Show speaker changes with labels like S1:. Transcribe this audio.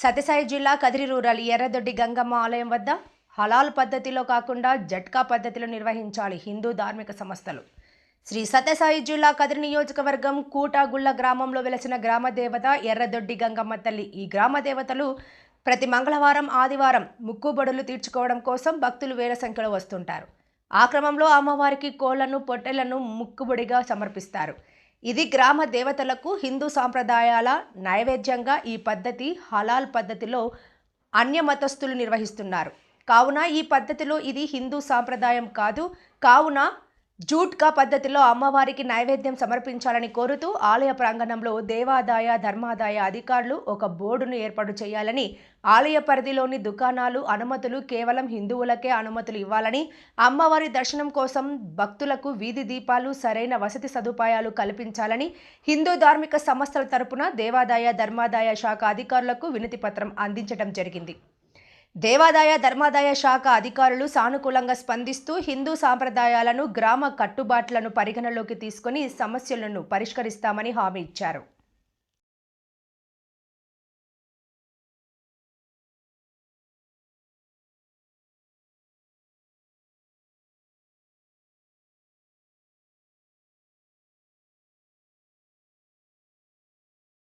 S1: సత్యసాయి జిల్లా కదిరి రూరల్ ఎర్రదొడ్డి గంగమ్మ ఆలయం వద్ద హలాల్ పద్ధతిలో కాకుండా జట్కా పద్ధతిలో నిర్వహించాలి హిందూ ధార్మిక సంస్థలు. శ్రీ సత్యసాయి జిల్లా కదిరి నియోజకవర్గం కూటాగుళ్ళ గ్రామంలో వెలసిన గ్రామదేవత ఎర్రదొడ్డి గంగమ్మ తల్లి. ఈ గ్రామదేవతలు ప్రతి మంగళవారం ఆదివారం ముక్కుబడులు తీర్చుకోవడం కోసం భక్తులు వేల సంఖ్యలో వస్తుంటారు. ఆ క్రమంలో అమ్మవారికి కోళ్ళను పొట్టెలను ముక్కుబొడిగా సమర్పిస్తారు. ఇది గ్రామ దేవతలకు హిందూ సాంప్రదాయాల నైవేద్యంగా ఈ పద్ధతి హలాల్ పద్ధతిలో అన్య మతస్థులు నిర్వహిస్తున్నారు. కావున ఈ పద్ధతిలో ఇది హిందూ సాంప్రదాయం కాదు. కావున జూట్కా పద్ధతిలో అమ్మవారికి నైవేద్యం సమర్పించాలని కోరుతూ ఆలయ ప్రాంగణంలో దేవాదాయ ధర్మాదాయ అధికారులు ఒక బోర్డును ఏర్పాటు చేయాలని ఆలయ పరిధిలోని దుకాణాలు అనుమతులు కేవలం హిందువులకే అనుమతులు ఇవ్వాలని అమ్మవారి దర్శనం కోసం భక్తులకు వీధి దీపాలు సరైన వసతి సదుపాయాలు కల్పించాలని హిందూ ధార్మిక సంస్థల తరపున దేవాదాయ ధర్మాదాయ శాఖ అధికారులకు వినతి పత్రం అందించడం జరిగింది. దేవాదాయ ధర్మాదాయ శాఖ అధికారులు సానుకూలంగా స్పందిస్తూ హిందూ సాంప్రదాయాలను గ్రామ కట్టుబాట్లను పరిగణలోకి తీసుకొని సమస్యలను పరిష్కరిస్తామని హామీ ఇచ్చారు.